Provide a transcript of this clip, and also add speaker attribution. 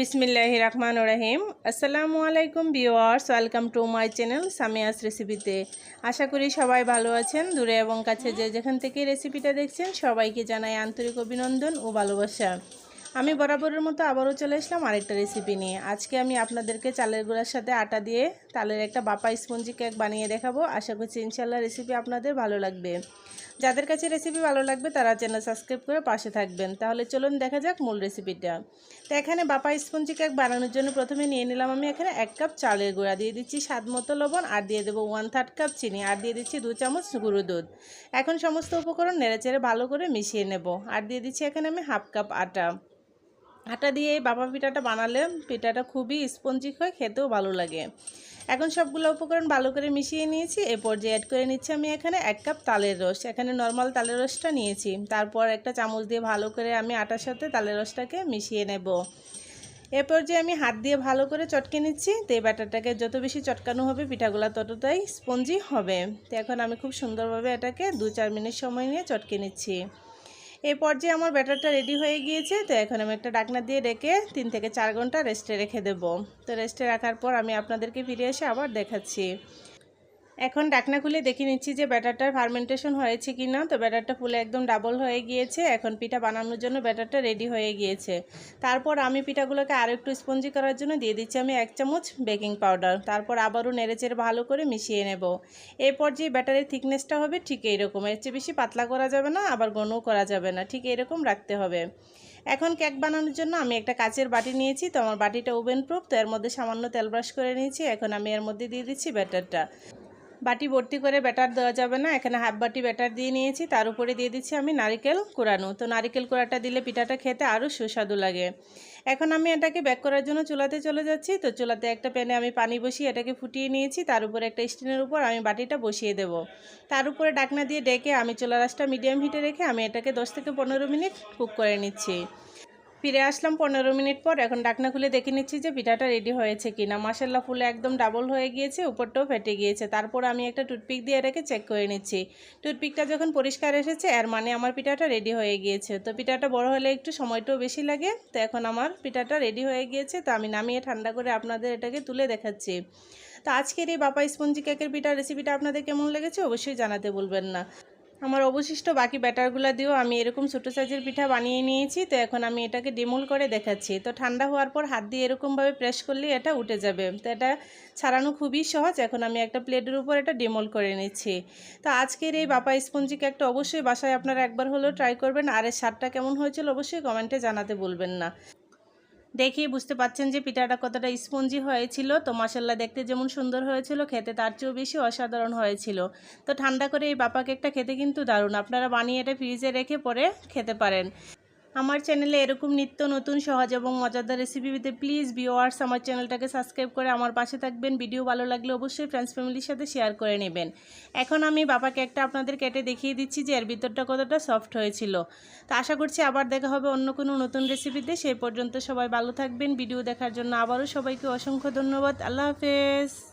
Speaker 1: বিসমিল্লাহ রহমান রাহিম। আসসালামু আলাইকুম viewers welcome to my channel Samia's রেসিপিতে। আশা করি সবাই ভালো আছেন, দূরে এবং কাছে যে যেখান থেকে রেসিপিটা দেখছেন, সবাইকে জানাই আন্তরিক অভিনন্দন ও ভালোবাসা। আমি বরাবরের মতো আবারও চলে আসলাম আরেকটা রেসিপি নিয়ে। আজকে আমি আপনাদেরকে চালের গুঁড়ার সাথে আটা দিয়ে তালের একটা বাপা স্পঞ্জি কেক বানিয়ে দেখাবো। আশা করছি ইনশাল্লাহ রেসিপি আপনাদের ভালো লাগবে। যাদের কাছে রেসিপি ভালো লাগবে, তারা চ্যানেল সাবস্ক্রাইব করে পাশে থাকবেন। তাহলে চলুন দেখা যাক মূল রেসিপিটা তো এখানে বাপা স্পঞ্জি কেক বানানোর জন্য প্রথমে নিয়ে নিলাম আমি এখানে এক কাপ চালের গুঁড়া। দিয়ে দিচ্ছি স্বাদ মতো লবণ আর দিয়ে দেবো ওয়ান থার্ড কাপ চিনি। আর দিয়ে দিচ্ছি দু চামচ গুঁড়ো দুধ। এখন সমস্ত উপকরণ নেড়েচেড়ে ভালো করে মিশিয়ে নেব। আর দিয়ে দিচ্ছি এখানে আমি হাফ কাপ আটা। আটা দিয়ে এই বাবা পিঠাটা বানালে পিঠাটা খুবই স্পঞ্জি হয়, খেতেও ভালো লাগে। এখন সবগুলো উপকরণ ভালো করে মিশিয়ে নিয়েছি। এ পর্যায়ে অ্যাড করে নিচ্ছি আমি এখানে এক কাপ তালের রস। এখানে নর্মাল তালের রসটা নিয়েছি। তারপর একটা চামচ দিয়ে ভালো করে আমি আটার সাথে তালের রসটাকে মিশিয়ে নেব। এরপর যে আমি হাত দিয়ে ভালো করে চটকে নিচ্ছি। তো এই ব্যাটারটাকে যত বেশি চটকানো হবে পিঠাগুলো ততটাই স্পঞ্জি হবে। তো এখন আমি খুব সুন্দরভাবে এটাকে দু চার মিনিট সময় নিয়ে চটকে নিচ্ছি। এই পর্যায়ে আমার ব্যাটারটা রেডি হয়ে গিয়েছে, তো এখন আমি একটা ডাকনা দিয়ে রেখে তিন থেকে চার ঘণ্টা রেস্টে রেখে দেবো। তো রেস্টে রাখার পর আমি আপনাদেরকে ফিরে এসে আবার দেখাচ্ছি। এখন ডাকনা খুলে দেখে নিচ্ছি যে ব্যাটারটার ফার্মেন্টেশন হয়েছে কি না। তো ব্যাটারটা ফুলে একদম ডাবল হয়ে গিয়েছে। এখন পিঠা বানানোর জন্য ব্যাটারটা রেডি হয়ে গিয়েছে। তারপর আমি পিঠাগুলোকে আরও একটু স্পঞ্জি করার জন্য দিয়ে দিচ্ছি আমি এক চামচ বেকিং পাউডার। তারপর আবারও নেড়েচেড়ে ভালো করে মিশিয়ে নেব। এরপর যে ব্যাটারের থিকনেসটা হবে ঠিক এইরকম। এর চেয়ে বেশি পাতলা করা যাবে না, আবার ঘনও করা যাবে না। ঠিক এরকম রাখতে হবে। এখন কেক বানানোর জন্য আমি একটা কাচের বাটি নিয়েছি। তো আমার বাটিটা ওভেন প্রুফ তো এর মধ্যে সামান্য তেল ব্রাশ করে নিয়েছি। এখন আমি এর মধ্যে দিয়ে দিচ্ছি ব্যাটারটা। বাটি ভর্তি করে ব্যাটার দেওয়া যাবে না। এখানে হাফ বাটি ব্যাটার দিয়ে নিয়েছি। তার উপরে দিয়ে দিচ্ছি আমি নারিকেল কোরানো তো নারিকেল কোড়াটা দিলে পিঠাটা খেতে আরও সুস্বাদু লাগে। এখন আমি এটাকে ব্যাক করার জন্য চুলাতে চলে যাচ্ছি। তো চুলাতে একটা প্যানে আমি পানি বসিয়ে এটাকে ফুটিয়ে নিয়েছি। তার উপরে একটা স্টিনের উপর আমি বাটিটা বসিয়ে দেব। তার উপরে ডাকনা দিয়ে ডেকে আমি চুলা রাসটা মিডিয়াম হিটে রেখে আমি এটাকে দশ থেকে পনেরো মিনিট কুক করে নিচ্ছি। ফিরে আসলাম পনেরো মিনিট পর। এখন ডাকনা খুলে দেখে নিচ্ছি যে পিঠাটা রেডি হয়েছে কিনা। মাসাল্লা ফুলে একদম ডাবল হয়ে গিয়েছে, উপরটাও ফেটে গিয়েছে। তারপর আমি একটা টুথপিক দিয়ে এটাকে চেক করে নিচ্ছি। টুথপিকটা যখন পরিষ্কার এসেছে, এর মানে আমার পিঠাটা রেডি হয়ে গিয়েছে। তো পিঠাটা বড় হলে একটু সময়টাও বেশি লাগে। তো এখন আমার পিঠাটা রেডি হয়ে গিয়েছে। তো আমি নামিয়ে ঠান্ডা করে আপনাদের এটাকে তুলে দেখাচ্ছি। তো আজকের এই বাপা স্পঞ্জি কেকের পিঠা রেসিপিটা আপনাদের কেমন লেগেছে অবশ্যই জানাতে বলবেন না। আমার অবশিষ্ট বাকি ব্যাটারগুলো দিয়েও আমি এরকম ছোটো সাইজের পিঠা বানিয়ে নিয়েছি, তো এখন আমি এটাকে ডিমোল করে দেখাচ্ছি। তো ঠান্ডা হওয়ার পর হাত দিয়ে এরকমভাবে প্রেস করলে এটা উঠে যাবে। তো এটা ছাড়ানো খুবই সহজ, এখন আমি একটা প্লেটের উপর এটা ডিমোল করে নিচ্ছি। তো আজকের এই বাপা স্পঞ্জি কেকটা অবশ্যই বাসায় আপনারা একবার হলেও ট্রাই করবেন, আর এর স্বাদটা কেমন হয়েছিল অবশ্যই কমেন্টে জানাতে বলবেন না। দেখেই বুঝতে পাচ্ছেন যে পিঠাটা কতটা স্পঞ্জি হয়েছিল। তো মশাল্লা দেখতে যেমন সুন্দর হয়েছিল, খেতে তার চেয়েও বেশি অসাধারণ হয়েছিল। তো ঠান্ডা করে এই বাপা কেকটা খেতে কিন্তু দারুণ। আপনারা বানিয়ে এটা ফ্রিজে রেখে পরে খেতে পারেন। আমার চ্যানেলে এরকম নিত্য নতুন, সহজ এবং মজাদার রেসিপি পেতে প্লিজ ভিওয়ার্স আমার চ্যানেলটাকে সাবস্ক্রাইব করে আমার পাশে থাকবেন। ভিডিও ভালো লাগলে অবশ্যই ফ্রেন্ডস ফ্যামিলির সাথে শেয়ার করে নেবেন। এখন আমি বাবা কেকটা আপনাদের কেটে দেখিয়ে দিচ্ছি যে এর ভিতরটা কতটা সফট হয়েছিল। তো আশা করছি আবার দেখা হবে অন্য কোনো নতুন রেসিপিতে সেই পর্যন্ত সবাই ভালো থাকবেন। ভিডিও দেখার জন্য আবারও সবাইকে অসংখ্য ধন্যবাদ। আল্লাহ হাফেজ।